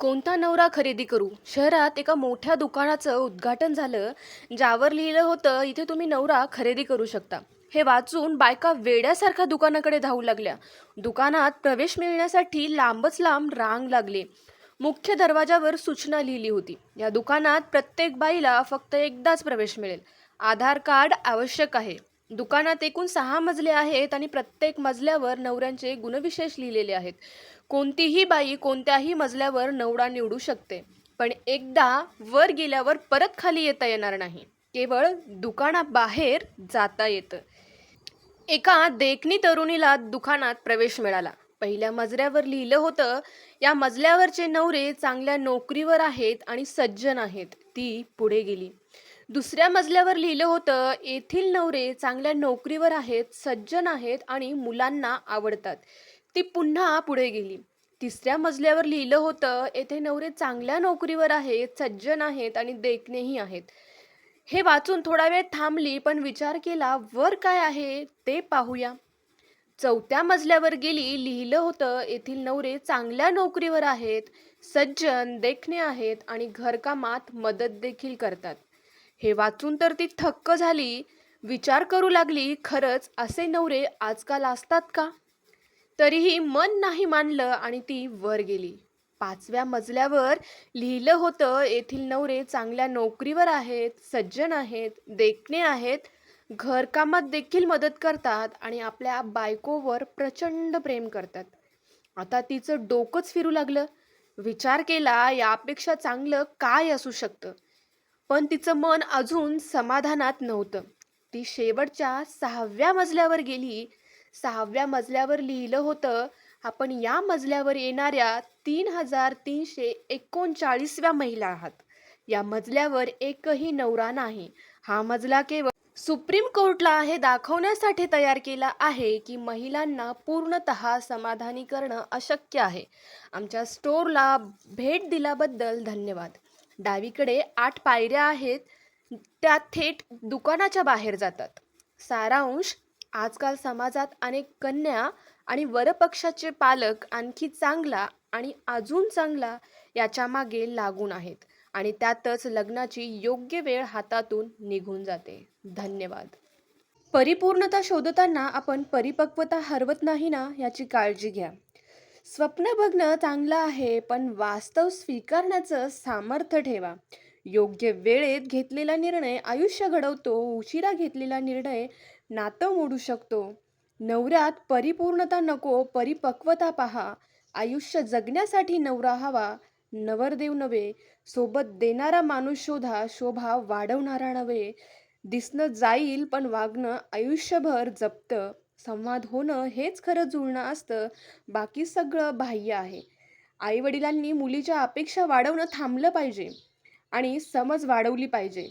कोणता नवरा खरेदी करू? शहरात एका मोठ्या दुकानाचं उद्घाटन झालं ज्यावर लिहिलं होतं इथे तुम्ही नवरा खरेदी करू शकता. हे वाचून बायका वेड्यासारख्या दुकानाकडे धावू लागल्या. दुकानात प्रवेश मिळण्यासाठी लांबच लांब रांग लागली. मुख्य दरवाजावर सूचना लिहिली होती. या दुकानात प्रत्येक बाईला फक्त एकदाच प्रवेश मिळेल. आधार कार्ड आवश्यक आहे. दुकानात एकूण सहा मजले आहेत आणि प्रत्येक मजल्यावर नवऱ्यांचे गुणविशेष लिहिलेले आहेत. कोणतीही बाई कोणत्याही मजल्यावर नवरा निवडू शकते. पण एकदा वर गेल्यावर परत खाली येता येणार नाही. केवळ दुकानाबाहेर जाता येतं. एका देखणी तरुणीला दुकानात प्रवेश मिळाला. पहिल्या मजल्यावर लिहिलं होतं या मजल्यावरचे नवरे चांगल्या नोकरीवर आहेत आणि सज्जन आहेत. ती पुढे गेली. दुसऱ्या मजल्यावर लिहिलं होतं येथील नवरे चांगल्या नोकरीवर आहेत सज्जन आहेत आणि मुलांना आवडतात. ती पुन्हा पुढे गेली. तिसऱ्या मजल्यावर लिहिलं होतं येथे नवरे चांगल्या नोकरीवर आहेत सज्जन आहेत आणि देखणेही आहेत. हे वाचून थोडा वेळ थांबली पण विचार केला वर काय आहे ते पाहूया. चौथ्या मजल्यावर गेली लिहिलं होतं येथील नवरे चांगल्या नोकरीवर आहेत सज्जन देखणे आहेत आणि घरकामात मदत देखील करतात. हे वाचून तर ती थक्क झाली. विचार करू लागली खरंच असे नवरे आजकाल असतात का? तरीही मन नाही मानलं आणि ती वर गेली. पाचव्या मजल्यावर लिहिलं होतं येथील नवरे चांगल्या नोकरीवर आहेत सज्जन आहेत देखणे आहेत घरकामात देखील मदत करतात आणि आपल्या बायकोवर प्रचंड प्रेम करतात. आता तिचं डोकंच फिरू लागलं. विचार केला यापेक्षा चांगलं काय असू शकतं? पण तिचं मन अजून समाधानात नव्हतं. ती शेवटच्या सहाव्या मजल्यावर गेली सहाव्या मजल्यावर लिहिलं होतं आपण या मजल्यावर येणाऱ्या तीन हजार तीनशे एकोणचाळीसव्या महिला आहात. या मजल्यावर एकही नवरा नाही. हा मजला केवळ सुप्रीम कोर्टला हे दाखवण्यासाठी तयार केला आहे की महिलांना पूर्णतः समाधानी करणं अशक्य आहे. आमच्या स्टोरला भेट दिल्याबद्दल धन्यवाद. डावीकडे आठ पायऱ्या आहेत त्या थेट दुकानाच्या बाहेर जातात. सारांश आजकाल समाजात अनेक कन्या आणि वरपक्षाचे पालक आणखी चांगला आणि अजून चांगला याच्या मागे लागून आहेत. आणि त्यातच लग्नाची योग्य वेळ हातातून निघून जाते. धन्यवाद. परिपूर्णता शोधताना आपण परिपक्वता हरवत नाही ना याची काळजी घ्या. स्वप्न बघणं चांगलं आहे पण वास्तव स्वीकारण्याचं सामर्थ्य ठेवा. योग्य वेळेत घेतलेला निर्णय आयुष्य घडवतो उशिरा घेतलेला निर्णय नातं मोडू शकतो. नवऱ्यात परिपूर्णता नको परिपक्वता पहा. आयुष्य जगण्यासाठी नवरा हवा नवरदेव नव्हे. सोबत देणारा माणूस शोधा शोभा वाढवणारा नव्हे. दिसणं जाईल पण वागणं आयुष्यभर जपतं. संवाद होणं हेच खरं जुळणं असतं. बाकी सगळं बाह्य आहे. आईवडिलांनी मुलीच्या अपेक्षा वाढवणं थांबलं पाहिजे. आणि समज वाढवली पाहिजे.